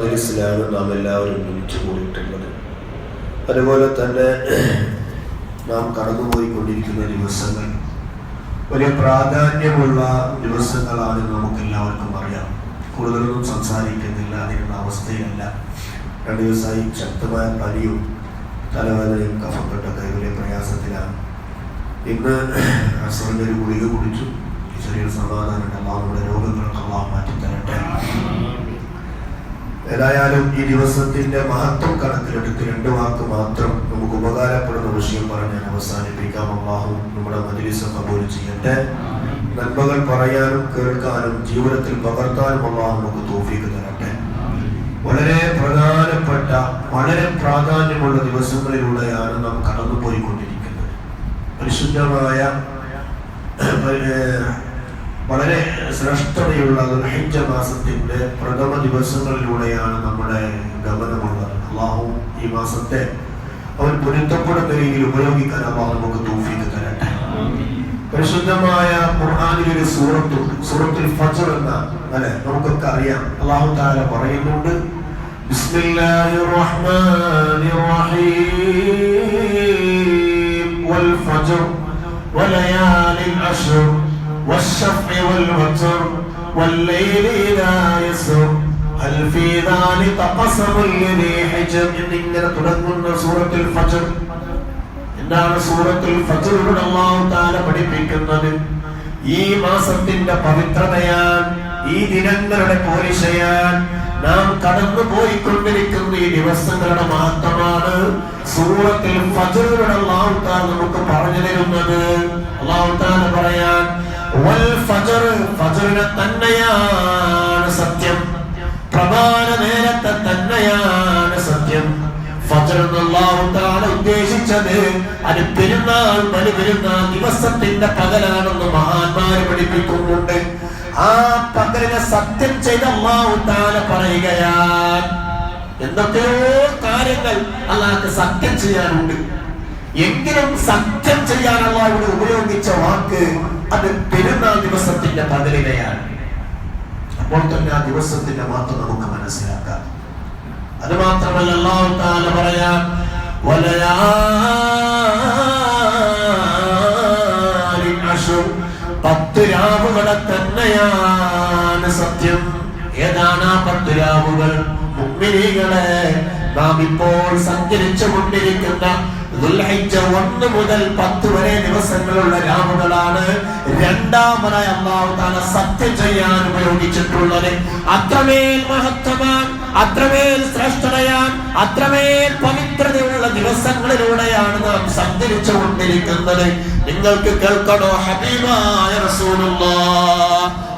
മജ്ലിസിലാണ് നാം എല്ലാവരും ഒരുമിച്ച് കൂടിയിട്ടുള്ളത്. അതുപോലെ തന്നെ നാം കടന്നുപോയിക്കൊണ്ടിരിക്കുന്ന ദിവസങ്ങൾ വലിയ പ്രാധാന്യമുള്ള ദിവസങ്ങളാണ് നമുക്ക് എല്ലാവർക്കും അറിയാം. കൂടുതലൊന്നും സംസാരിക്കുന്നില്ല അതിനുള്ള അവസ്ഥയല്ല രണ്ട് ദിവസമായി ശക്തമായ പനിയും തലവേദനയും കഫക്കെട്ടൊക്കെ വലിയ പ്രയാസത്തിലാണ്. ഇന്ന് അസറിന്റെ ഒരു ഗുളിക കുടിച്ചു. ചെറിയൊരു സമാധാനം അള്ളാഹുടെ രോഗങ്ങളൊക്കെ അള്ളാഹ് മാറ്റി തരട്ടെ ഏതായാലും ഈ ദിവസത്തിന്റെ മഹത്വം കണക്കിലെടുത്ത് രണ്ട് വാക്ക് മാത്രം നമുക്ക് ഉപകാരപ്പെടുന്ന വിഷയം പറഞ്ഞ് ഞാൻ അവസാനിപ്പിക്കാം. അള്ളാഹു നമ്മുടെ മജിലിസ് കബൂൽ ചെയ്യട്ടെ. നന്മകൾ പറയാനും കേൾക്കാനും ജീവിതത്തിൽ പകർത്താനും അള്ളാഹു നമുക്ക് തോഫിക്ക് തരട്ടെ. വളരെ പ്രധാനപ്പെട്ട വളരെ പ്രാധാന്യമുള്ള ദിവസങ്ങളിലൂടെയാണ് നാം കടന്നുപോയിക്കൊണ്ടിരിക്കുന്നത്. പരിശുദ്ധമായ വളരെ ശ്രേഷ്ഠതയുള്ള ദുൽഹിജ മാസത്തിന്റെ പ്രഥമ ദിവസങ്ങളിലൂടെയാണ് നമ്മുടെ ഗമനമുള്ളത്. അള്ളാഹു ഈ മാസത്തെ അവൻ പൊരുത്തപ്പെടുന്ന രീതിയിൽ ഉപയോഗിക്കാൻ അള്ളാഹു നമുക്ക് തൗഫീഖ് തരട്ടെ. പരിശുദ്ധമായ ഒരു സൂറത്തുണ്ട് സൂറത്തുൽ ഫജ്ർ എന്ന അല്ലെ? നമുക്കൊക്കെ അറിയാം. അള്ളാഹു താര പറയുന്നുണ്ട് ബിസ്മില്ലാഹിർ റഹ്മാനിർ റഹീം വൽ ഫജ്ർ വലയാലിൽ والشفع والوتر والليل إذا يسر هل في ذلك قسم لذي حجر എന്നിങ്ങനെ തുടങ്ങുന്ന സൂറത്തുൽ ഫജ്ർ എന്താണ് സൂറത്തുൽ ഫജ്റിലൂടെ അല്ലാഹു തആല പഠിപ്പിക്കുന്നത് ഈ മാസത്തിന്റെ പവിത്രതയാൻ ഈ ദിനങ്ങളുടെ പോലിശയാൻ നാം കടന്നു പോയിക്കൊണ്ടിരിക്കുന്ന ഈ ദിവസങ്ങളുടെ മഹത്വമാണ് സൂറത്തിൽ ഫജ്റിലൂടെ അല്ലാഹു തആല നമുക്ക് പറഞ്ഞു തരുന്നത് അല്ലാഹു തആല പറയാൻ വൽ ഫജ്ർ ഫജ്റിനെ തന്നെയാണ് സത്യം. പ്രധാന നേരത്തെ തന്നെയാണ് സത്യം. ഉദ്ദേശിച്ചത് അത് പെരുന്നാൾ ബലി ദിവസത്തിന്റെ പകലാണെന്ന് മഹാന്മാര് പഠിപ്പിക്കുന്നുണ്ട്. ആ പകലിനെ സത്യം ചെയ്ത അല്ലാഹു തആല പറയുകയാണ്. എന്തൊക്കെയോ കാര്യങ്ങൾ അല്ലാത്ത സത്യം ചെയ്യാനുണ്ട്. എങ്കിലും സത്യം ചെയ്യാൻ ഇവിടെ ഉപയോഗിച്ച വാക്ക് അത് പെരുന്നാൾ ദിവസത്തിന്റെ പതിലിനെയാണ് അപ്പോൾ തന്നെ ആ ദിവസത്തിന്റെ മാത്രം നമുക്ക് മനസ്സിലാക്കാം. അത് മാത്രമല്ല പറയാം. പത്ത് രാവുകളെ തന്നെയാണ് സത്യം. ഏതാണ് ആ പത്ത് രാവുകൾ? മുമ്മിനികളെ നാം ഇപ്പോൾ സഞ്ചരിച്ചു കൊണ്ടിരിക്കുന്ന ദുൽഹിജ്ജ ഒന്ന് മുതൽ പത്ത് വരെ ദിവസങ്ങളുള്ള രാവുകളാണ് രണ്ടാമതായി അള്ളാഹു താല സത്യം ചെയ്യാൻ ഉപയോഗിച്ചിട്ടുള്ളത്. അത്രമേൽ മഹത്വമാണ് അത്രമേൽ ശ്രേഷ്ഠതയാൻ അത്രമേൽ പവിത്രതയുള്ള ദിവസങ്ങളിലൂടെയാണ് നാം സഞ്ചരിച്ചു കൊണ്ടിരിക്കുന്നത്. നിങ്ങൾക്ക് കേൾക്കണോ? ഹബീബായ വസല്ലമ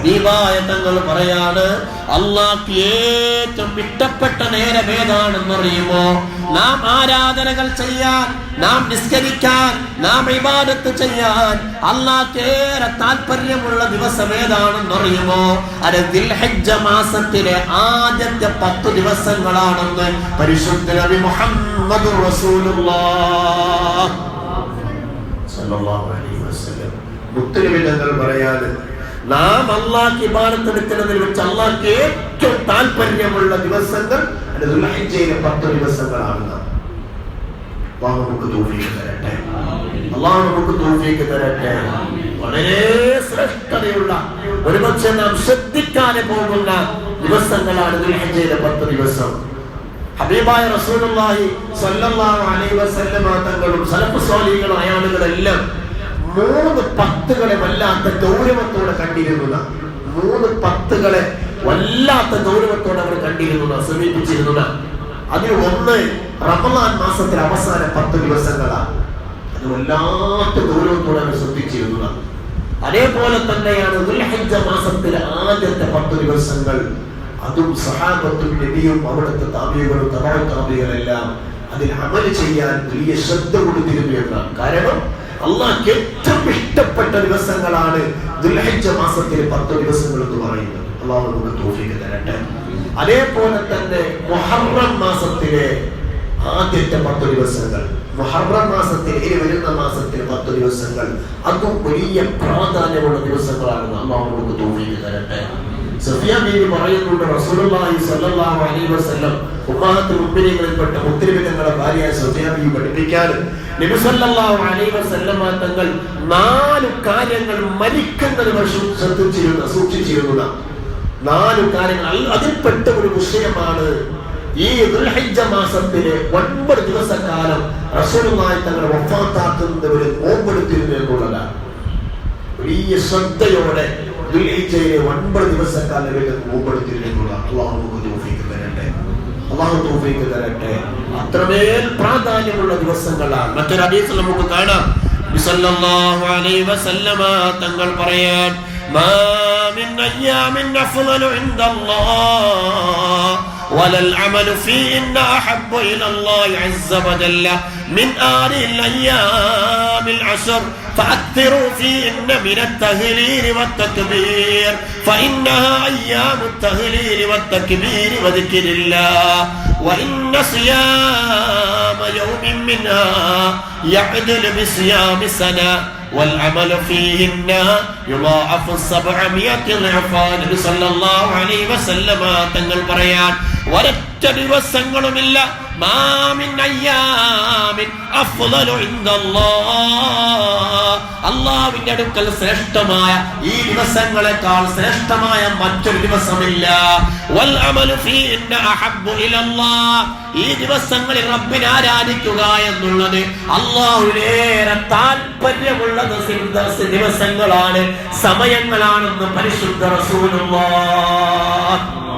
ഹബീബായ പറയാണ്. അള്ളാഹ് ഏറ്റവും ഇഷ്ടപ്പെട്ട നേരം ഏതാണെന്ന് അറിയുമോ നാം ആരാധനകൾ ചെയ്യാൻ നാം നിസ്കരിക്കാൻ നാം ഇബാദത്ത് ചെയ്യാൻ അള്ളാഹ് ഏറെ താല്പര്യമുള്ള ദിവസം ഏതാണെന്ന് അറിയുമോ അത് ദിൽഹജ്ജ മാസത്തിലെ ആദ്യത്തെ പത്ത് ദിവസങ്ങളാണെന്ന് പരിശുദ്ധ നബി മുഹമ്മദ് റസൂലുള്ളാഹ്. സല്ലല്ലാഹു അലൈഹി വസല്ലം. മുത്തലിബി തങ്ങൾ പറയാതെ നാം അള്ളാഹ് ഇബാദത്തെടുക്കുന്നതിൽ വെച്ച് അള്ളാഹ്ക്ക് ഏറ്റവും താല്പര്യമുള്ള ദിവസങ്ങൾ അത് ദുൽഹിജ്ജയിലെ പത്ത് ദിവസങ്ങളാണ്. അള്ളാഹു നമുക്ക് തൗഫീഖ് തരട്ടെ. അള്ളാഹ് നമുക്ക് തൗഫീഖ് തരട്ടെ. വളരെ ശ്രേഷ്ഠതയുള്ള ഒരുപക്ഷെ നാം ശ്രദ്ധിക്കാതെ പോകുന്ന ദിവസങ്ങളാണ് ദുൽഹിജ്ജയിലെ പത്ത് ദിവസം. ഹബീബായ റസൂലുള്ളാഹി സ്വല്ലല്ലാഹു അലൈഹി വസല്ലമ തങ്ങളും സലഫ് സ്വാലികളും അയാളുകളെല്ലാം മൂന്ന് പത്തുകളെ വല്ലാത്ത ഗൗരവത്തോടെ കണ്ടിരുന്ന മൂന്ന് പത്തുകളെ വല്ലാത്ത ഗൗരവത്തോടെ അവർ കണ്ടിരുന്ന സമീപിച്ചിരുന്ന അതിൽ ഒന്ന് റമദാൻ മാസത്തിലെ അവസാന പത്ത് ദിവസങ്ങളാണ് അത് വല്ലാത്ത ഗൗരവത്തോടെ അവർ ശ്രദ്ധിച്ചിരുന്നത്. അതേപോലെ തന്നെയാണ് ദുൽഹജ്ജ മാസത്തിലെ ആദ്യത്തെ പത്ത് ദിവസങ്ങൾ. അതും സഹാബത്തും നബിയും അവിടുത്തെ താപികളും തറാവ് താപികളെല്ലാം അതിൽ അമൽ ചെയ്യാൻ വലിയ ശ്രദ്ധ കൊടുത്തിരുന്നു എന്നാണ്. അള്ളാഹ്ക്ക് ഏറ്റവും ഇഷ്ടപ്പെട്ട ദിവസങ്ങളാണ് ദുൽഹജ്ജ മാസത്തിലെ പത്ത് ദിവസങ്ങൾ എന്ന് പറയുന്നത്. അള്ളാഹു നമുക്ക് തോഫിക്ക് തരട്ടെ. അതേപോലെ തന്നെ മുഹറം മാസത്തിലെ ആദ്യത്തെ പത്ത് ദിവസങ്ങൾ മുഹറം മാസത്തിൽ ഇനി വരുന്ന മാസത്തിൽ പത്ത് ദിവസങ്ങൾ അതും വലിയ പ്രാധാന്യമുള്ള ദിവസങ്ങളാണെന്ന് അള്ളാഹു നമുക്ക് തോഫിക്ക് തരട്ടെ. സഫിയ ബീവി പറയുന്നുണ്ട് റസൂലുള്ളാഹി സ്വല്ലല്ലാഹു അലൈഹി വസല്ലം ഉമ്മഹത്തുൽ മുഅ്മിനീങ്ങളിൽപ്പെട്ട മുത്തലിബിതങ്ങളെ ഭാര്യ സഫിയ ബീവി പഠിപ്പിക്കാൻ നബി സല്ലല്ലാഹു അലൈഹി വസല്ലം തങ്ങൾ നാല് കാര്യങ്ങൾ മരിക്കുന്നത് വർഷം ശ്രദ്ധിച്ചിരുന്ന സൂക്ഷിച്ചിരുന്ന നാല് കാര്യങ്ങൾ. അതിൽപ്പെട്ട ഒരു വിഷയമാണ് ഈ ദുൽഹിജ്ജ മാസത്തിലെ ഒൻപത് ദിവസക്കാലം റസൂലുള്ളാഹി തങ്ങളെ വഫാത്താക്കുന്നവരെ നോമ്പെടുത്തിരുന്നു എന്നുള്ളതാണ്. വലിയ ശ്രദ്ധയോടെ ദുൽഹിജയിലെ ഒൻപത് ദിവസക്കാലങ്ങളിൽ നോമ്പെടുത്തിരുന്നുള്ള അള്ളാഹു തോഫിക്ക് തരട്ടെ. അള്ളാഹു തോഫിക്ക് തരട്ടെ. അത്രമേൽ പ്രാധാന്യമുള്ള ദിവസങ്ങളാണ്. മറ്റൊരു ഹദീസിൽ നമുക്ക് കാണാം. തങ്ങൾ പറയാൻ മാ മിൻ അയ്യാമിൻ അഫ്ളലു ഇൻദല്ലാഹ്. الله ولا العمل فيهن أحب إلى الله عز وجل من هذه الأيام العشر فأكثروا فيهن من التهليل والتكبير فإنها أيام التهليل والتكبير وذكر الله وإن صيام يوم منها يعدل بصيام سنة والعمل فيهن يضاعف السبعمية ضعفا നബി സല്ലല്ലാഹു അലൈഹി വസല്ലമ തങ്ങൾ പറയാൻ ഒരൊറ്റ ദിവസങ്ങളുമില്ല. മാമിൻ അയ്യാമിൻ അഫ്ളലു അടുക്കൽ ശ്രേഷ്ഠമായ ഈ ദിവസങ്ങളെക്കാൾ ശ്രേഷ്ഠമായ മറ്റൊരു ദിവസമില്ല. വൽ അമലു അഹബ്ബു ഈ ദിവസങ്ങളിൽ റബ്ബിനെ ആരാധിക്കുക എന്നുള്ളത് അള്ളാഹുലേറെ താല്പര്യമുള്ളത് ദിവസ- ദിവസ- ദിവസങ്ങളാണ് സമയങ്ങളാണെന്ന് പരിശുദ്ധ റസൂലുള്ളാഹ്.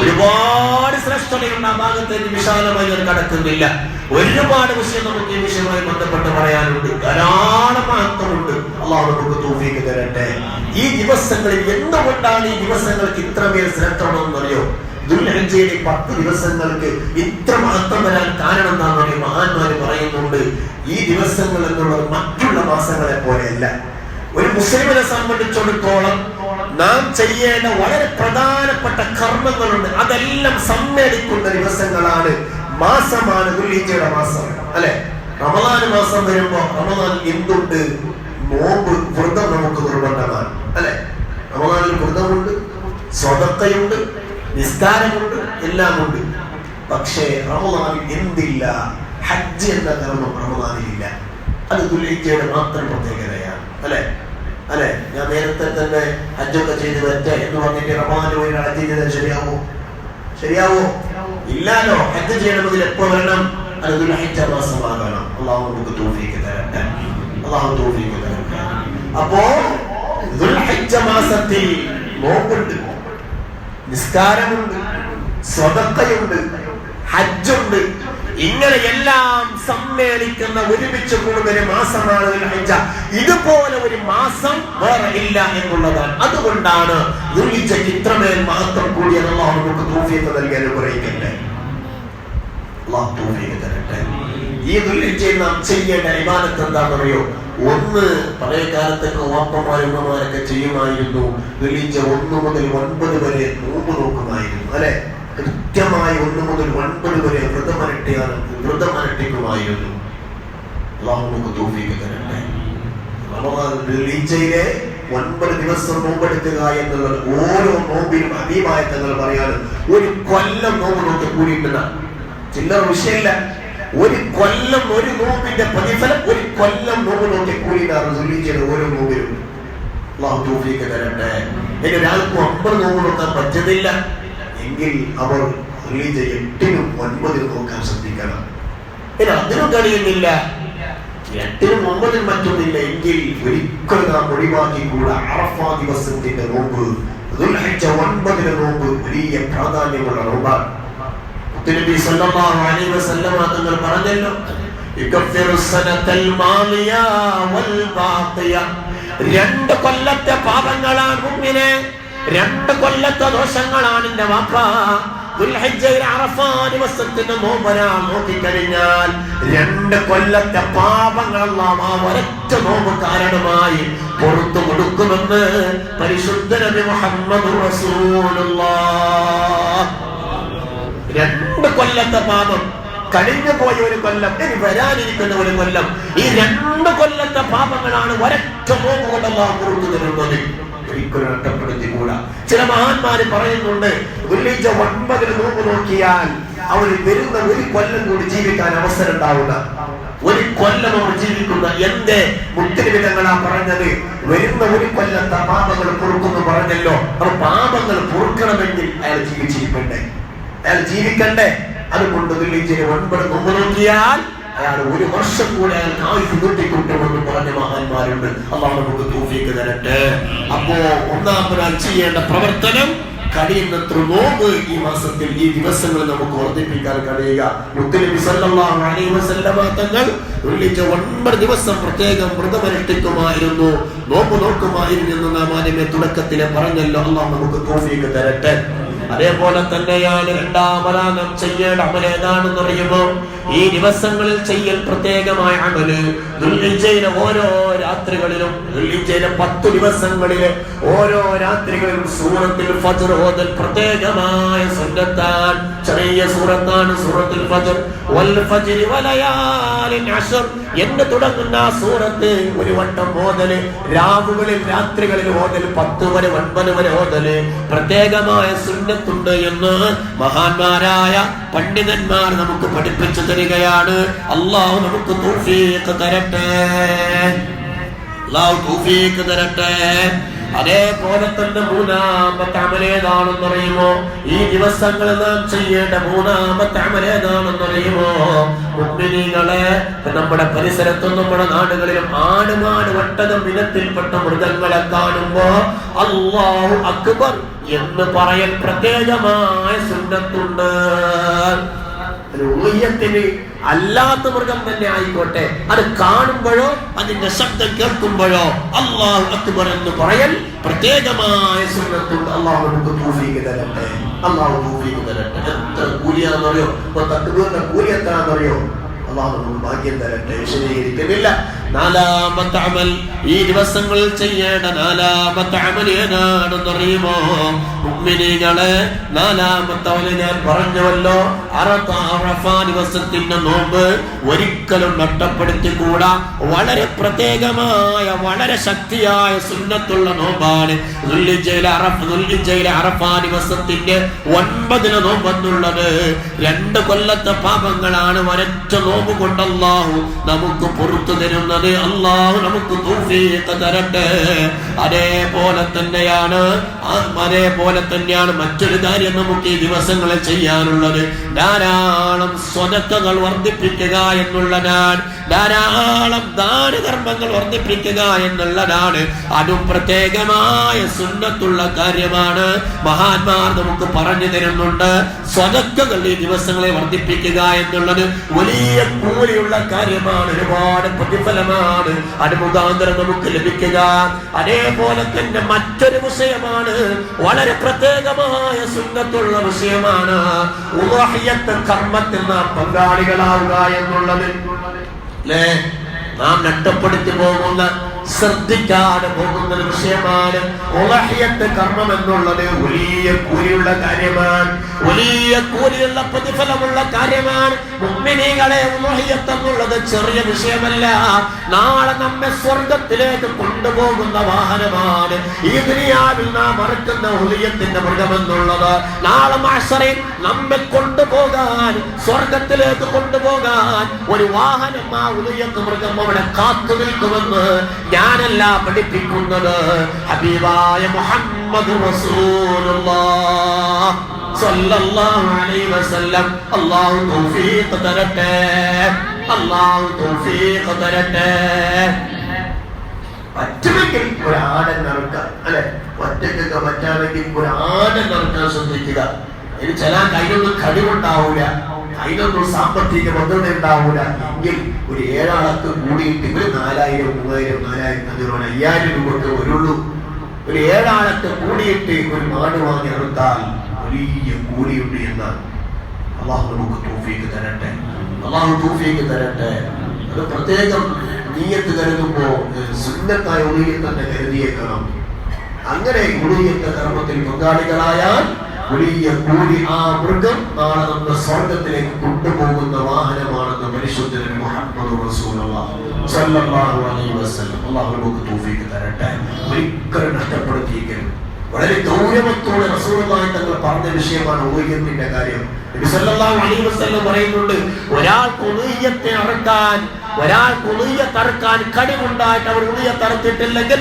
ഒരുപാട് ശ്രേഷ്ഠതയുണ്ട് ആ ഭാഗത്തേക്ക് വിശാലമായി കടക്കുന്നില്ല. ഒരുപാട് വിഷയം നമുക്ക് ഈ വിഷയവുമായി ബന്ധപ്പെട്ട് പറയാനുണ്ട്. ധാരാളം മഹത്വമുണ്ട്. നമുക്ക് തരട്ടെ ഈ ദിവസങ്ങളിൽ എന്തുകൊണ്ടാണ് ഈ ദിവസങ്ങൾക്ക് ഇത്രമേൽ ശ്രദ്ധണമെന്നറിയോ ദുൽഹജ്ജയിലെ പത്ത് ദിവസങ്ങൾക്ക് ഇത്ര മഹത്വം വരാൻ കാരണം എന്താണെന്ന് മഹാന്മാര് പറയുന്നുണ്ട് ഈ ദിവസങ്ങൾ എന്നുള്ളത് മറ്റുള്ള മാസങ്ങളെ പോലെയല്ല. ഒരു മുസ്ലിമിനെ സംബന്ധിച്ചിടത്തോളം നാം ചെയ്യേണ്ട വളരെ പ്രധാനപ്പെട്ട കർമ്മങ്ങളുണ്ട്. അതെല്ലാം സമ്മേളിക്കുന്ന ദിവസങ്ങളാണ്. മാസമാണ് ദുൽഹിജ്ജയുടെ മാസം. അല്ലെ? റമദാൻ മാസം വരുമ്പോ റമദാൻ എന്തുണ്ട്? നോമ്പ് വ്രതം നമുക്ക് നിർബന്ധമാണ്. അല്ലെ? റമദാനിൽ വ്രതമുണ്ട് സ്വതക്കയുണ്ട് നിസ്കാരമുണ്ട് എല്ലാം ഉണ്ട് പക്ഷേ റമദാനിൽ എന്തില്ല? ഹജ്ജ് എന്ന കർമ്മം റമദാനിലില്ല. അത് ദുൽഹിജ്ജയുടെ മാത്രം പ്രത്യേകതയാണ്. അല്ലെ? അല്ലെ? ഞാൻ നേരത്തെ തന്നെ ഹജ്ജൊക്കെ ചെയ്ത് വരട്ടെ എന്ന് പറഞ്ഞിട്ട് റമാന്റെ പോയി ഹജ്ജ് ചെയ്താൽ ശരിയാവോ? ശരിയാവോ? ഇല്ലാലോ. ഹജ്ജ് ചെയ്യണമെങ്കിൽ എപ്പോ വരണം? അത് ദുൽഹിജ്ജ മാസമാകണം. അള്ളാഹു നമുക്ക് തൗഫീഖ് തരട്ടെ. അള്ളാഹു തൗഫീഖ് തരട്ടെ. അപ്പോ ദുൽഹിജ്ജ മാസത്തിൽ നോമ്പുണ്ട്. നിസ്കാരമുണ്ട്. സ്വതക്കയുണ്ട്. ഹജ്ജുണ്ട്. ഇങ്ങനെ എല്ലാം സമ്മേളിക്കുന്ന ഒരുമിച്ച് കൂടുന്ന ഒരു മാസമാണ് ഹജ്ജ ഇതുപോലെ ഒരു മാസം വേറെ ഇല്ല എന്നുള്ളതാണ്. അതുകൊണ്ടാണ് ദുർഹിച്ച ഇത്രമേൽ മഹത്വം കൂടി അള്ളാഹു നമുക്ക് തൗഫീഖ് നൽകി അനുഗ്രഹിക്കട്ടെ. അള്ളാഹു തൗഫീഖ് തരട്ടെ. ഈ ദുൽഹിജ്ജയിൽ നാം ചെയ്യേണ്ട ഇബാദത്ത് എന്താണെന്നറിയോ? ഒന്ന് പഴയ കാലത്തൊക്കെ വാപ്പമാരും ഉമ്മമാരൊക്കെ ചെയ്യുമായിരുന്നു. ദുൽഹിജ്ജ ഒന്ന് മുതൽ ഒൻപത് വരെ നോമ്പ് നോക്കുമായിരുന്നു. അല്ലെ? കൃത്യമായി ഒന്ന് മുതൽ ഒൻപത് വരെ വ്രതമരട്ടിയാണ് വ്രതമരട്ടിക്കുമായിരുന്നു ഒൻപത് ദിവസം നോമ്പെടുക്കുക എന്നുള്ളത് ഓരോ നോമ്പിലും അതീമായ തങ്ങൾ പറയാണ് ഒരു കൊല്ലം നോമ്പ് നോക്കി കൂടിയിട്ടില്ല. ചില്ലറ വിഷയമില്ല. ഒരു കൊല്ലം ഒരു നോമ്പിന്റെ പ്രതിഫലം ഒരു കൊല്ലം നോമ്പ് നോക്കി കൂടിയിട്ടാണ് ഓരോ നോമ്പിലും തരട്ടെ. ഇനി ഒരാൾക്കും അമ്പത് നോമ്പ് നോക്കാൻ പറ്റുന്നില്ല. എങ്കിൽ അവർ റിലീജ് എട്ടിനും ഒൻപതിനും നോക്കാൻ ശ്രദ്ധിക്കണം. പിന്നെ അതിനും കഴിയുന്നില്ല എട്ടിനും ഒമ്പതിനും മറ്റൊന്നില്ല എങ്കിൽ ഒരിക്കലും നാം ഒഴിവാക്കിക്കൂടാ അറഫ ദിവസത്തിന്റെ നോമ്പ്. ഒൻപതിന് നോമ്പ് വലിയ പ്രാധാന്യമുള്ള നോമ്പാണ്. പറഞ്ഞല്ലോ രണ്ട് കൊല്ലത്തെ പാപങ്ങളാണ് മുമ്പിനെ. രണ്ട് കൊല്ലത്തെ ദോഷങ്ങളാണ് എന്റെ വാപ്പ. നോക്കിക്കഴിഞ്ഞാൽ രണ്ട് കൊല്ലത്തെ പാപങ്ങളെല്ലാം ആ ഒരൊറ്റ നോമ്പ് കാരണമായി പുറത്തു കൊടുക്കുമെന്ന് പരിശുദ്ധ നബി മുഹമ്മദ് രണ്ട് കൊല്ലത്തെ പാപം. കഴിഞ്ഞു പോയ ഒരു കൊല്ലം ഇനി വരാനിരിക്കുന്ന ഒരു കൊല്ലം. ഈ രണ്ട് കൊല്ലത്തെ പാപങ്ങളാണ് ഒരൊറ്റ നോമ്പ് കൊണ്ടെല്ലാം പുറത്തു തരുന്നത്. ഒരിക്കലും ചില മഹാന്മാര് പറയുന്നുണ്ട് വെള്ളിച്ച ഒൻപതിന് നോമ്പ് നോക്കിയാൽ അവർ വരുന്ന ഒരു കൊല്ലം കൂടി ജീവിക്കാൻ അവസരം ഉണ്ടാവുക ഒരു കൊല്ലം അവർ ജീവിക്കുന്ന എന്റെ മുത്തിരിവിധങ്ങളാ പറഞ്ഞത്. വരുന്ന ഒരു കൊല്ലത്തെ പാപങ്ങൾ പൊറുക്കുന്നു പറഞ്ഞല്ലോ. അവർ പാപങ്ങൾ പൊറുക്കണമെങ്കിൽ അയാൾ ജീവിച്ചിരിക്കണ്ടേ? അയാൾ ജീവിക്കണ്ടേ? അതുകൊണ്ട് വെള്ളിച്ചിരി ഒൻപത് നോമ്പ് നോക്കിയാൽ അയാൾ ഒരു വർഷം കൂടെ അയാൾ ആയുസ് നീട്ടിക്കൊണ്ടുവെന്ന് പറഞ്ഞ മഹാന്മാരുണ്ട്. അള്ളാഹ് നമുക്ക് തോഫിക്ക് തരട്ടെ. അപ്പോ ഒന്നാമതായി ചെയ്യേണ്ട പ്രവർത്തനം കഴിയുന്നത്ര നോമ്പ് ഈ മാസത്തിൽ ഈ ദിവസങ്ങളിൽ നമുക്ക് വർദ്ധിപ്പിക്കാൻ കഴിയുക. തങ്ങൾ വെള്ളിച്ച ഒൻപത് ദിവസം പ്രത്യേകം വ്രതമനുഷ്ഠിക്കുമായിരുന്നു നോമ്പ് നോക്കുമായിരുന്നു എന്ന് നാം ആദ്യമേ തുടക്കത്തിലെ പറഞ്ഞല്ലോ. അള്ളാഹ് നമുക്ക് തൗഫീഖ് തരട്ടെ. അതേപോലെ തന്നെയാണ് രണ്ടാമലാനം ചെയ്യേണ്ട അമൽ ഏതാണെന്ന് അറിയുമോ ഈ ദിവസങ്ങളിൽ ചെയ്യൽ പ്രത്യേകമായ അമൽ ദുൽഹിജ്ജയിലെ ഓരോ രാത്രികളിലും ദുൽഹിജ്ജയിലെ പത്തു ദിവസങ്ങളിലെ ഓരോ രാത്രികളിലും സൂറത്തിൽ ഫജർ ഓതൽ പ്രത്യേകമായ സുന്നത്താൻ ചെറിയ സൂറത്താണ് സൂറത്തിൽ ഫജർ. വൽ ഫജ്രി വലയാലിൻ അശ്ർ. എന്ന് തുടങ്ങുന്ന സൂറത്ത് ഒരു വട്ടം ഓതൽ രാവുകളിൽ രാത്രികളിൽ ഓതൽ പത്ത് വരെ ഒൻപത് വരെ ഓതൽ. പ്രത്യേകമായ സുന്നത്തുണ്ട് എന്ന് മഹാന്മാരായ പണ്ഡിതന്മാർ നമുക്ക് പഠിപ്പിച്ചു തരികയാണ്. അള്ളാഹു നമുക്ക് തരട്ടെ. അള്ളാഹു തരട്ടെ. അതേപോലെ തന്നെ മൂന്നാമത്തെ അമലേതാണെന്ന് അറിയുമോ ഈ ദിവസങ്ങളിൽ നാം ചെയ്യേണ്ട മൂന്നാമത്തെ അമലേതാണെന്ന് അറിയുമോ മുഗ്മിനികളെ നമ്മുടെ പരിസരത്തും നമ്മുടെ നാടുകളിലും ആടുമാട് വട്ടതും ഇനത്തിൽപ്പെട്ട മൃഗങ്ങളെ കാണുമ്പോ അള്ളാഹു അക്ബർ എന്ന് പറയൽ പ്രത്യേകമായ സുന്നത്തുണ്ട്. ഊഹ്യത്തിന് അല്ലാത്ത മൃഗം തന്നെ ആയിക്കോട്ടെ. അത് കാണുമ്പോഴോ അതിന്റെ ശബ്ദം കേൾക്കുമ്പോഴോ അള്ളാഹു അക്ബർ എന്ന് പറയൽ പ്രത്യേകമായ സുന്നത്തുണ്ട്. അള്ളാഹു നമുക്ക് തൗഫീഖ് തരട്ടെ. അള്ളാഹു തൗഫീഖ് തരട്ടെ. എത്ര കൂലിയാണെന്നറിയോ? കൂലി എത്രയാണെന്നറിയോ അള്ളാഹു ഭാഗ്യം തരട്ടെ. വിശദീകരിക്കുന്നില്ല. നാലാമത്തെ അമൽ ഈ ദിവസങ്ങളിൽ ചെയ്യേണ്ട നാലാമത്തെ അമൽ ഏതാണെന്ന് അറിയുമോ? ഉമ്മിനികളെ നാലാമത്തെ അമൽ ഞാൻ പറഞ്ഞുവല്ലോ. അറഫാ ദിവസത്തിന്റെ നോമ്പ് ഒരിക്കലും നഷ്ടപ്പെടുത്തിക്കൂടാ. വളരെ പ്രത്യേകമായ വളരെ ശക്തിയായ സുന്നത്തുള്ള നോമ്പാണ്. അറഫ ദിവസത്തിന്റെ ഒൻപതിന് നോമ്പെന്നുള്ളത് രണ്ട് കൊല്ലത്തെ പാപങ്ങളാണ് ഒരൊറ്റ നോമ്പ് കൊണ്ടല്ലാഹു നമുക്ക് പുറത്തു തരുന്നത് അള്ളാഹു നമുക്ക് തരട്ടെ. അതേപോലെ തന്നെയാണ് അതേപോലെ തന്നെയാണ് മറ്റൊരു കാര്യം നമുക്ക് ഈ ദിവസങ്ങളിൽ ചെയ്യാനുള്ളത്. ധാരാളം സ്വതക്കകൾ വർദ്ധിപ്പിക്കുക എന്നുള്ളതാണ്. ധാരാളം ദാനധർമ്മങ്ങൾ വർദ്ധിപ്പിക്കുക എന്നുള്ളതാണ്. അതും പ്രത്യേകമായ സുന്നത്തുള്ള കാര്യമാണ്. മഹാത്മാർ നമുക്ക് പറഞ്ഞു തരുന്നുണ്ട് സ്വതക്കകൾ ഈ ദിവസങ്ങളെ വർദ്ധിപ്പിക്കുക എന്നുള്ളത് വലിയ കൂലിയുള്ള കാര്യമാണ് ഒരുപാട് പ്രതിഫലമാണ്. അനുമുഖാന്തരം നമുക്ക് ലഭിക്കുക. അതേപോലെ തന്നെ മറ്റൊരു വിഷയമാണ് വളരെ പ്രത്യേകമായ സുന്നത്തുള്ള വിഷയമാണ്. കർമ്മത്തിൽ നാം പങ്കാളികളാവുക എന്നുള്ളത്. നാം നഷ്ടപ്പെടുത്തി പോകുന്ന ശ്രദ്ധിക്കാതെ പോകുന്ന ഒരു വിഷയമാണ് ഉളഹിയത്ത് കർമ്മം എന്നുള്ളത് വലിയ കൂലിയുള്ള കാര്യമാണ്. വലിയ കൂലിയുള്ള പ്രതിഫലമുള്ള കാര്യമാണ്. മുമ്മിനികളെ ഉളഹിയത്ത് എന്നുള്ളത് ചെറിയ വിഷയമല്ല. നാളെ നമ്മെ സ്വർഗത്തിലേക്ക് കൊണ്ടുപോകുന്ന വാഹനമാണ്. ഈ ദുനിയാവിൽ നാം മറക്കുന്ന ഉളിയത്തിന്റെ മൃഗമെന്നുള്ളത്. നാളെ മാഷറിൽ നമ്മെ കൊണ്ടുപോകാൻ സ്വർഗത്തിലേക്ക് കൊണ്ടുപോകാൻ ഒരു വാഹനം ആ ഉളിയത്ത് മൃഗം അവിടെ കാത്തു നിൽക്കുമെന്ന് ഞാനല്ല പഠിപ്പിക്കുന്നത് ഹബീബായ മുഹമ്മദ് തൗഫീഖ് തരട്ടെ. തൗഫീഖ് തരട്ടെ. പറ്റുമെങ്കിൽ ഒരു ആടൻ നടക്കാം അല്ലെ? ഒറ്റക്കൊക്കെ പറ്റാമെങ്കിൽ ഒരാടെ നടക്കാൻ ശ്രദ്ധിക്കുക. ഇനി ചില കയ്യിലൊന്നും കഴിവുണ്ടാവൂല. കയ്യിലൊന്നും സാമ്പത്തിക ഭദ്രത ഉണ്ടാവൂല. എങ്കിൽ ഒരു ഏഴാളത്ത് കൂടിയിട്ട് ഇവർ നാലായിരം മൂവായിരം നാലായിരം അഞ്ഞൂറ് അയ്യായിരം രൂപ വരുള്ളൂ. ഒരു ഏഴാളത്ത് കൂടിയിട്ട് ഒരു നാട് വാങ്ങി എടുത്താൽ വലിയ കൂടിയുണ്ട് എന്നാണ്. അള്ളാഹു നമുക്ക് തൂഫിക്ക് തരട്ടെ. അള്ളാഹു തൂഫിക്ക് തരട്ടെ. അത് പ്രത്യേകം നീയത്ത് കരുതുമ്പോ സുന്നത്തായ ഉള്ളിൽ തന്നെ കരുതിയേക്കണം. അങ്ങനെ ഉള്ളിയത്തെ കർമ്മത്തിൽ പങ്കാളികളായാൽ വലിയ കൂലി ആ മൃഗം നാളെ നമ്മുടെ സ്വർഗത്തിലേക്ക് കൊണ്ടുപോകുന്ന വാഹനമാണെന്ന് പരിശുദ്ധൻ മുഹമ്മദ് തൗഫീക്ക് തരട്ടെ. വളരെ ഗൗരവത്തോടെ റസൂലുള്ളാഹി തങ്ങൾ പറഞ്ഞ വിഷയമാണ് ഉളിയത്തിന്റെ കാര്യം. നബി അലൈഹി വസല്ലം പറയുന്നുണ്ട് ഒരാൾ ഉളിയത്തെ അറുക്കാൻ ഒരാൾ അറുക്കാൻ കടിവുണ്ടായിട്ട് അവർ ഉളിയത്ത് അറുത്തിട്ടില്ലെങ്കിൽ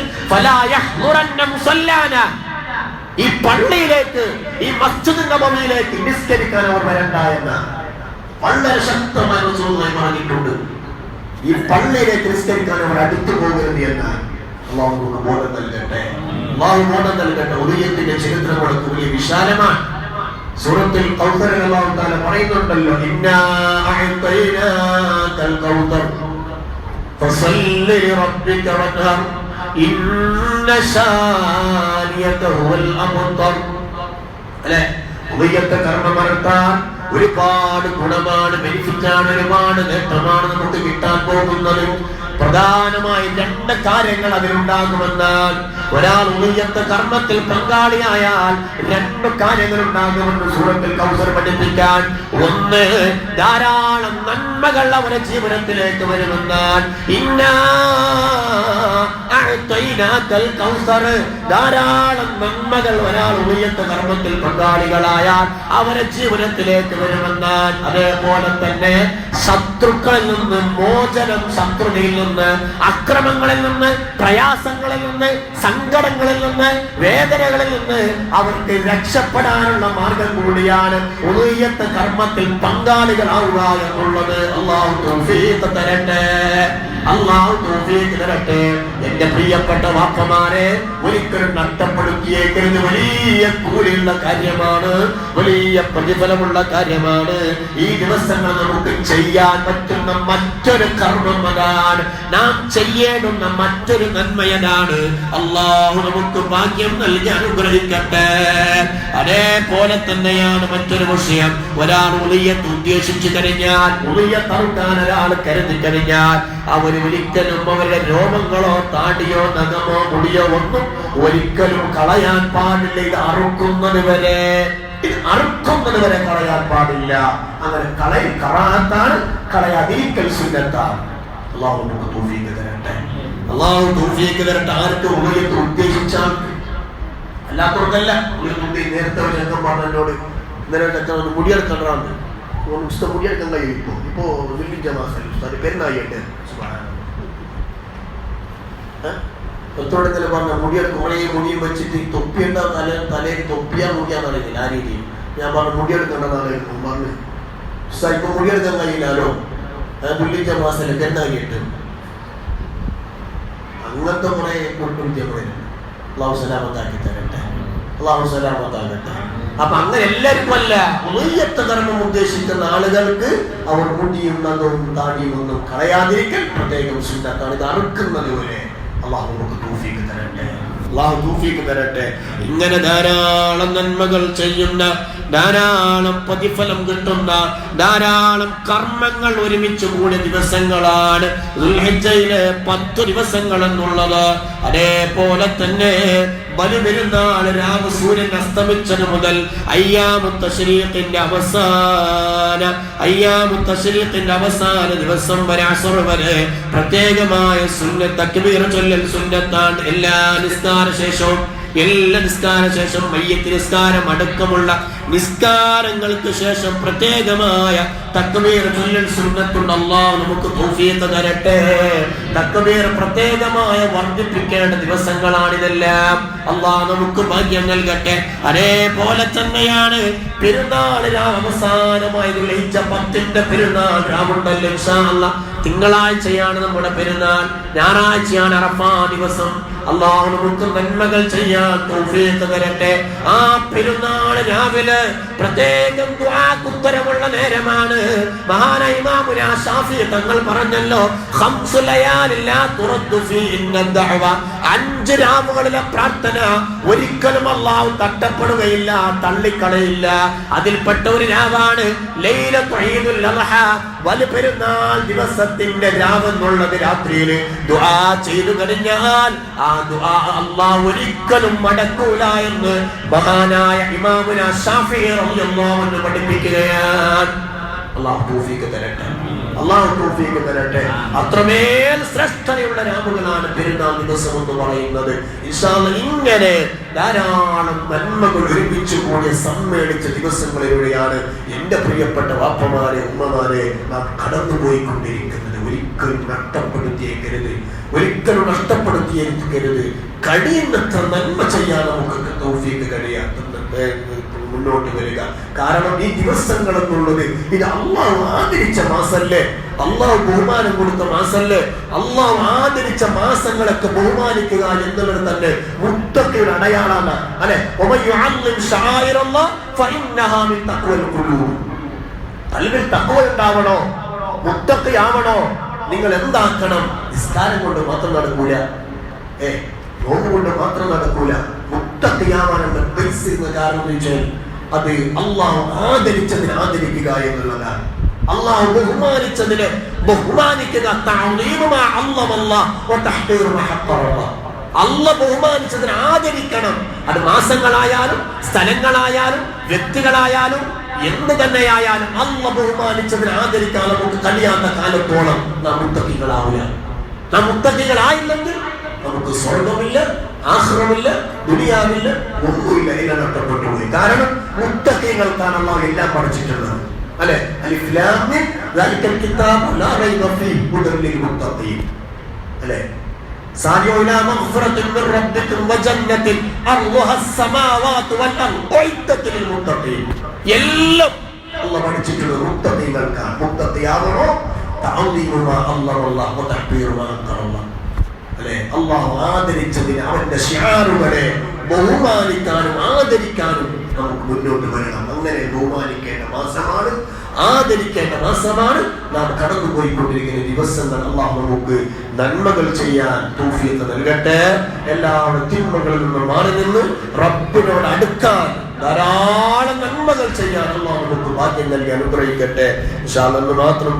ഈ പള്ളിയിലേക്ക് ഈ മസ്ജിദ് നബവിയിലേക്ക് നിസ്കരിക്കാൻ അവർ വരണ്ട എന്ന് വളരെ ശക്തമായി റസൂലുള്ളാഹി പറഞ്ഞിട്ടുണ്ട് ഈ പള്ളിയിലേക്ക് നിസ്കരിക്കാൻ അവർ അടുത്തു പോകരുത് എന്ന് അള്ളാഹു നമുക്ക് ബോധം നൽകട്ടെ അള്ളാഹു ബോധം നൽകട്ടെ ഉദയത്തിന്റെ ചരിത്രങ്ങളൊക്കെ വലിയ വിശാലമാണ് സൂറത്തിൽ കൗസറിൽ അള്ളാഹു താല പറയുന്നുണ്ടല്ലോ ഇന്നാ അഅ്തൈനാകൽ കൗസർ فصل لربك وانهر അല്ലെ? ഉദയത്തെ ഒരുപാട് ഗുണമാണ് ബെനിഫിറ്റാണ് ഒരുപാട് നേട്ടമാണ് നമുക്ക് കിട്ടാൻ പോകുന്നത്. പ്രധാനമായും രണ്ട് കാര്യങ്ങൾ അതിലുണ്ടാകുമെന്നാൽ ഒരാൾ ഉദയത്തെ കർമ്മത്തിൽ പങ്കാളിയായാൽ രണ്ട് കാര്യങ്ങൾ ഉണ്ടാകുന്നുണ്ട് സൂറത്തിൽ കൗസർ പഠിപ്പിക്കാൻ. ഒന്ന് ധാരാളം നന്മകൾ അവരെ ജീവനത്തിലേക്ക് വരുമെന്നാൽ. ഇന്നാ ധാരാളം നന്മകൾ ഒരാൾ ഉയർത്ത കർമ്മത്തിൽ പങ്കാളികളായാൽ അവരെ ജീവനത്തിലേക്ക് വരുമെന്നാൽ. അതേപോലെ തന്നെ ശത്രുക്കളിൽ നിന്ന് മോചനം ശത്രുതയിൽ നിന്ന് അക്രമങ്ങളിൽ നിന്ന് പ്രയാസങ്ങളിൽ നിന്ന് സങ്കടങ്ങളിൽ നിന്ന് വേദനകളിൽ നിന്ന് അവർക്ക് രക്ഷപ്പെടാനുള്ള മാർഗം കൂടിയാണ് ഉദയത്തെ കർമ്മത്തിൽ പങ്കാളികളാവുക എന്നുള്ളത്. അള്ളാഹു തൗഫീഖ് തരട്ടെ. അള്ളാഹു തൗഫീഖ് തരട്ടെ. എന്റെ പ്രിയപ്പെട്ട വാപ്പമാരെ ഒരിക്കലും നഷ്ടപ്പെടുത്തിയേക്കരുത്. വലിയ കൂലിയുള്ള കാര്യമാണ് വലിയ പ്രതിഫലമുള്ള കാര്യമാണ്. ഈ ദിവസങ്ങൾ നമുക്ക് ചെയ്യാൻ പറ്റുന്ന മറ്റൊരു കർമ്മം അതാണ്. നാം ചെയ്യേണ്ടുന്ന മറ്റൊരു നന്മയതാണ് അള്ളാഹു നമുക്ക് ഭാഗ്യം നൽകി അനുഗ്രഹിക്കട്ടെ. അതേപോലെ തന്നെയാണ് മറ്റൊരു വിഷയം. ഒരാൾ ഉളിയത്ത് ഉദ്ദേശിച്ചു കഴിഞ്ഞാൽ ഉളിയ തറുക്കാൻ ഒരാൾ കരുതി കഴിഞ്ഞാൽ അവർ ഒരിക്കലും അവരുടെ രോമങ്ങളോ താടിയോ നഖമോ മുടിയോ ഒന്നും ഒരിക്കലും കളയാൻ പാടില്ല. ഇത് അറുക്കുന്നത് വരെ അറുക്കുന്നത് വരെ കളയാൻ പാടില്ല. അങ്ങനെ കളയ കറാത്താണ് കളയാതിരിക്കൽ സുന്നത്താണ് അള്ളാഹു നമുക്ക് തൗഫീഖ് തരട്ടെ. അള്ളാഹു തൗഫീഖ് തരട്ടെ. ആർക്ക് ഉള്ളിയത്ത് ഉദ്ദേശിച്ചാൽ അല്ലാത്തവർക്കല്ല. നേരത്തെ ഒരു ചങ്ങം പറഞ്ഞോട് ഇന്നലെ ചക്കം ഉസ്ത മുടിയെടുക്കാൻ കഴിയും ഇപ്പോ. ഇപ്പോ വെള്ളിഞ്ച മാസം പെരുന്നായിട്ട് ഒത്തോടെ കുറേ മുടിയും വെച്ചിട്ട് തൊപ്പിയുണ്ട തല തലയിൽ തൊപ്പിയാ മുടിയാന്ന് അറിയത്തില്ല ആ രീതിയിൽ. ഞാൻ പറഞ്ഞു മുടിയെടുക്കേണ്ടതാണ് പറഞ്ഞു ഉസ്താദ് ഇപ്പൊ മുടിയെടുക്കാൻ കഴിയില്ലല്ലോ വെള്ളിഞ്ച മാസം പെരുന്നായിട്ട് അങ്ങനത്തെ കുറെ കുറിപ്പിടിക്കുന്നുണ്ട് അള്ളാഹു സലാമത്താക്കി തരട്ടെ. അള്ളാഹു സലാമത്താകട്ടെ. അപ്പൊ അങ്ങനെ എല്ലാവർക്കും അല്ല ഉയർത്ത കർമ്മം ഉദ്ദേശിക്കുന്ന ആളുകൾക്ക് അവർ മുടിയും നന്നും താടിയും ഒന്നും കളയാതിരിക്കൽ പ്രത്യേകം സുന്നത്താണ് ഇത് അറുക്കുന്നത് പോലെ അള്ളാഹു നമുക്ക് തൗഫീഖ് തരട്ടെ. അള്ളാഹു തൗഫീഖ് തരട്ടെ. ഇങ്ങനെ ധാരാളം നന്മകൾ ചെയ്യുന്ന ധാരാളം പ്രതിഫലം കിട്ടുന്ന ധാരാളം കർമ്മങ്ങൾ ഒരുമിച്ച് കൂടിയ ദിവസങ്ങളാണ് പത്ത് ദിവസങ്ങൾ എന്നുള്ളത് അതേപോലെ തന്നെ ബലിപെരുന്നാൾ രാവ് സൂര്യൻ അസ്തമിച്ചത് മുതൽ അയ്യാമുത്ത ശരീരത്തിന്റെ അവസാന അയ്യാമുത്ത ശരീരത്തിന്റെ അവസാന ദിവസം വരെ അസർ വരെ പ്രത്യേകമായ സുന്നത്ത് തക്ബീർ ചൊല്ലൽ സുന്നത്താണ് എല്ലാ നിസ്കാര ശേഷവും എല്ലാ നിസ്കാര ശേഷം മയ്യത്ത് നിസ്കാരം അടക്കമുള്ള നിസ്കാരങ്ങൾക്ക് ശേഷം പ്രത്യേകമായ തക്ബീർ ചൊല്ലൽ സുന്നത്തുണ്ട്. അള്ളാഹു നമുക്ക് തൗഫീഖ് തരട്ടെ. തക്ബീർ പ്രത്യേകമായ വർദ്ധിപ്പിക്കേണ്ട ദിവസങ്ങളാണിതെല്ലാം അള്ളാഹു നമുക്ക് ഭാഗ്യം നൽകട്ടെ. അതേപോലെ തന്നെയാണ് പെരുന്നാളിൽ അവസാനമായി ലയിച്ച പത്തിന്റെ പെരുന്നാൾ രാമുണ്ടല്ലോ തിങ്കളാഴ്ചയാണ് നമ്മുടെ പെരുന്നാൾ. ഞായറാഴ്ചയാണ് അറഫാ ദിവസം. അള്ളാഹു നന്മകൾ ചെയ്യാൻ തരട്ടെ. ആ പെരുന്നാൾ രാവിലെ പ്രത്യേകം ഉത്തരമുള്ള നേരമാണ്. തങ്ങൾ പറഞ്ഞല്ലോ ഖംസു അഞ്ച് രാവുകളിലെ പ്രാർത്ഥന ഒരിക്കലും അള്ളാഹു തട്ടപ്പെടുകയില്ല തള്ളിക്കളയില്ല. അതിൽപ്പെട്ട ഒരു രാവാണ് വലിപെരുന്നാൾ ദിവസത്തിന്റെ രാവെന്നുള്ളത് രാത്രിയിൽ ദുആ ചെയ്തു കഴിഞ്ഞാൽ ആ ദുആ അള്ളാഹ് ഒരിക്കലും മടക്കൂല എന്ന് മഹാനായ ഇമാമുന ഷാഫി റളിയല്ലാഹു പഠിപ്പിക്കുകയാണ്. അള്ളാഹു തൗഫീഖ് തരട്ടെ. അള്ളാഹു തൗഫീഖ് തരട്ടെ. അത്രമേൽ ശ്രേഷ്ഠതയുള്ള രാമുകളാണ് പെരുന്നാൾ ദിവസം എന്ന് പറയുന്നത് ഇങ്ങനെ ധാരാളം നന്മകൾ ഒരുമിച്ച് കൂടി സമ്മേളിച്ച ദിവസങ്ങളിലൂടെയാണ് എന്റെ പ്രിയപ്പെട്ട വാപ്പമാരെ ഉമ്മമാരെ നാം കടന്നുപോയിക്കൊണ്ടിരിക്കുന്നത്. ഒരിക്കലും നഷ്ടപ്പെടുത്തിയേക്കരുത്. ഒരിക്കലും നഷ്ടപ്പെടുത്തിയേക്കരുത്. കഴിയുന്നത്ര നന്മ ചെയ്യാൻ നമുക്ക് തൗഫീഖ് കഴിയാത്ത മുന്നോട്ട് വരിക. കാരണം ഈ ദിവസങ്ങൾ എന്നുള്ളത് ഇത് അള്ളാഹു ആദരിച്ച മാസല്ലേ? അള്ളാഹു ബഹുമാനം കൊടുത്ത മാസല്ലേ? അള്ളാഹു ആദരിച്ച മാസങ്ങളൊക്കെ ബഹുമാനിക്കുക എന്നുള്ളത് തന്നെ മുത്തക്കയുടെ അടയാളാണ് അല്ലെ? കൽവിൽ തക്കവ ഉണ്ടാവണോ? മുത്തക്കയാവണോ നിങ്ങൾ എന്താക്കണം? നിസ്കാരം കൊണ്ട് മാത്രം നടക്കൂല. ഏ നോമ്പ് കൊണ്ട് മാത്രം നടക്കൂല. മുത്തക്കയാവാനുള്ള ബേസ് കാരണം എന്ന് വെച്ചാൽ അത് അള്ളാഹു ആദരിച്ചതിനെ ആദരിക്കുക എന്നുള്ളതാണ്. അള്ളാഹു ബഹുമാനിച്ചതിനെ ബഹുമാനിക്കുക അല്ല ബഹുമാനിച്ചതിനെ ആദരിക്കണം. അത് മാസങ്ങളായാലും സ്ഥലങ്ങളായാലും വ്യക്തികളായാലും എന്ത് തന്നെയായാലും അല്ല ബഹുമാനിച്ചതിനെ ആദരിക്കാൻ നമുക്ക് കഴിയാത്ത കാലത്തോളം നാം മുത്തക്കികളാവുക നാം മുത്തക്കികളായില്ലെങ്കിൽ നമുക്ക് സ്വർഗമില്ല ആശ്രമില്ല ദുനിയാവില്ല ഒന്നുമില്ല എല്ലാം നഷ്ടപ്പെട്ടു കാരണം മുത്തക്കീകൾക്കാണ് അള്ളാഹ് എല്ലാം പഠിച്ചിട്ടുള്ളത്. അല്ലെ? അല്ലെ? സാലിയോ ഇലാ മഗ്ഫിറത്തുൻ മിർ റബ്ബിക്കും വജന്നത്തിൻ അർളുഹസ് സമാവാതു വൽ അർൾ ഉഇദ്ദത്തു ലിൽ മുത്തഖീൻ. എല്ലാം അള്ളാഹ് പഠിച്ചിട്ടുള്ളത് മുത്തഖീകൾക്കാണ് മുത്തഖിയാവണോ തഅദീമുമാ അള്ളറുല്ലാഹ് വതഹ്ബീറുമാ അള്ളറുല്ലാഹ് അല്ലെ? അള്ളാഹു ആദരിച്ചതിന് അവന്റെ ഷിയാറുകളെ ബഹുമാനിക്കാനും ആദരിക്കാനും നമുക്ക് മുന്നോട്ട് വരണം. അങ്ങനെ ബഹുമാനിക്കേണ്ട മാസമാണ് ആദരിക്കേണ്ട മാസമാണ്. നാം കടന്നുപോയിക്കൊണ്ടിരിക്കുന്ന ദിവസങ്ങൾ അള്ളാഹു നമുക്ക് നന്മകൾ ചെയ്യാൻ തൂഫിയത്ത് നൽകട്ടെ. എല്ലാവരും തിന്മകളിൽ നിന്ന് മാറി നിന്ന് റബ്ബിനോട് അടുക്കാൻ ധാരാളം നന്മകൾ ചെയ്യാൻ അള്ളാഹു നമുക്ക് ഭാഗ്യം നൽകി അനുഗ്രഹിക്കട്ടെ. അല്ലാഹ് മാത്രം